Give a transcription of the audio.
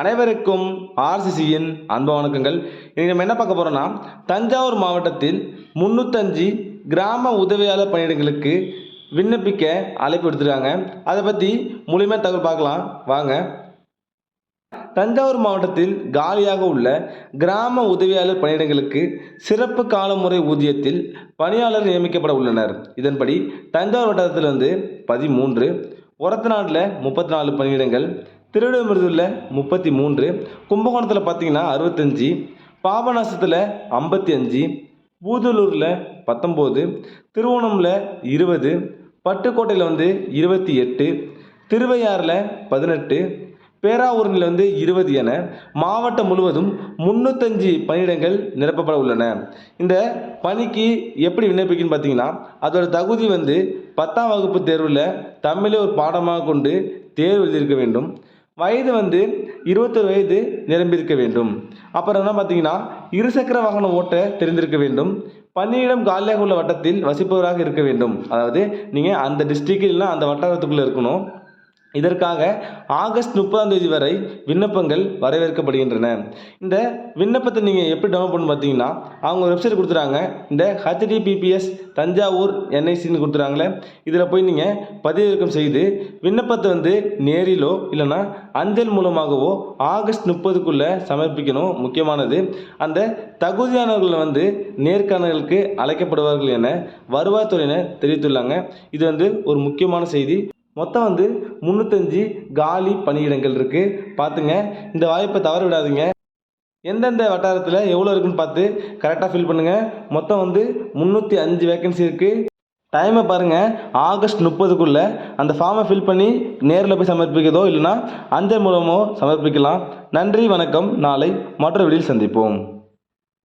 அனைவருக்கும் ஆர்சிசியின் அன்பு வணக்கங்கள். இன்னைக்கு நம்ம என்ன பார்க்க போறோம்னா தஞ்சாவூர் மாவட்டத்தில் முந்நூற்றஞ்சு கிராம உதவியாளர் பணியிடங்களுக்கு விண்ணப்பிக்க அழைப்பு எடுத்துருக்காங்க அதை பற்றி முழுமையாக தகவல் பார்க்கலாம். வாங்க. தஞ்சாவூர் மாவட்டத்தில் காலியாக உள்ள கிராம உதவியாளர் பணியிடங்களுக்கு சிறப்பு காலமுறை ஊதியத்தில் பணியாளர் நியமிக்கப்பட உள்ளனர். இதன்படி தஞ்சாவூர் வட்டாரத்தில் வந்து பதிமூன்று ஒரத்தநாட்டில் முப்பத்தி நாலு பணியிடங்கள் திருவிடைமருதூரில் முப்பத்தி மூன்று கும்பகோணத்தில் பார்த்தீங்கன்னா அறுபத்தஞ்சி பாபநாசத்தில் ஐம்பத்தி அஞ்சு பூதலூரில் பத்தொம்போது திருவோணமில் இருபது பட்டுக்கோட்டையில் வந்து இருபத்தி எட்டு திருவையாறில் பதினெட்டு பேராவூரணியில் வந்து இருபது என மாவட்டம் முழுவதும் முந்நூற்றஞ்சு பணியிடங்கள் நிரப்பப்பட உள்ளன. இந்த பணிக்கு எப்படி விண்ணப்பிக்குன்னு பார்த்தீங்கன்னா அதோட தகுதி வந்து பத்தாம் வகுப்பு தேர்வில் தமிழை ஒரு பாடமாக கொண்டு தேர்வு எழுதியிருக்க வேண்டும். வயது வந்து இருபத்தொரு வயது நிரம்பியிருக்க வேண்டும். அப்புறம் என்ன பார்த்தீங்கன்னா இருசக்கர வாகனம் ஓட்ட தெரிந்திருக்க வேண்டும். பன்னியிடம் காலியாக உள்ள வட்டத்தில் வசிப்பவராக இருக்க வேண்டும். அதாவது நீங்கள் அந்த டிஸ்ட்ரிக்ட் இல்லைன்னா அந்த வட்டாரத்துக்குள்ளே இருக்கணும். இதற்காக ஆகஸ்ட் முப்பதாம் தேதி வரை விண்ணப்பங்கள் வரவேற்கப்படுகின்றன. இந்த விண்ணப்பத்தை நீங்கள் எப்படி டவுன்லோட் பண்ணு பார்த்தீங்கன்னா அவங்க வெப்சைட் கொடுத்துறாங்க. இந்த ஹெச்டிபிபிஎஸ் தஞ்சாவூர் என்ஐசின்னு கொடுத்துறாங்களே இதில் போய் நீங்கள் பதிவிறக்கம் செய்து விண்ணப்பத்தை வந்து நேரிலோ இல்லைன்னா அஞ்சல் மூலமாகவோ ஆகஸ்ட் முப்பதுக்குள்ளே சமர்ப்பிக்கணும். முக்கியமானது அந்த தகுதியானவர்கள் வந்து நேர்காணலுக்கு அழைக்கப்படுவார்கள் என வருவாய்த்துறையினர் தெரிவித்துள்ளாங்க. இது வந்து ஒரு முக்கியமான செய்தி. மொத்தம் வந்து முந்நூற்றஞ்சு காலி பணியிடங்கள் இருக்குது பார்த்துங்க இந்த வாய்ப்பை தவற விடாதீங்க. எந்தெந்த வட்டாரத்தில் எவ்வளோ இருக்குன்னு பார்த்து கரெக்டாக ஃபில் பண்ணுங்கள் மொத்தம் வந்து முந்நூற்றி அஞ்சு வேக்கன்சி இருக்குது டைமை பாருங்கள் ஆகஸ்ட் முப்பதுக்குள்ளே அந்த ஃபார்மை ஃபில் பண்ணி நேரில் போய் சமர்ப்பிக்கிறதோ இல்லைனா அஞ்சல் மூலமோ சமர்ப்பிக்கலாம். நன்றி வணக்கம். நாளை மற்ற வீடியில் சந்திப்போம்.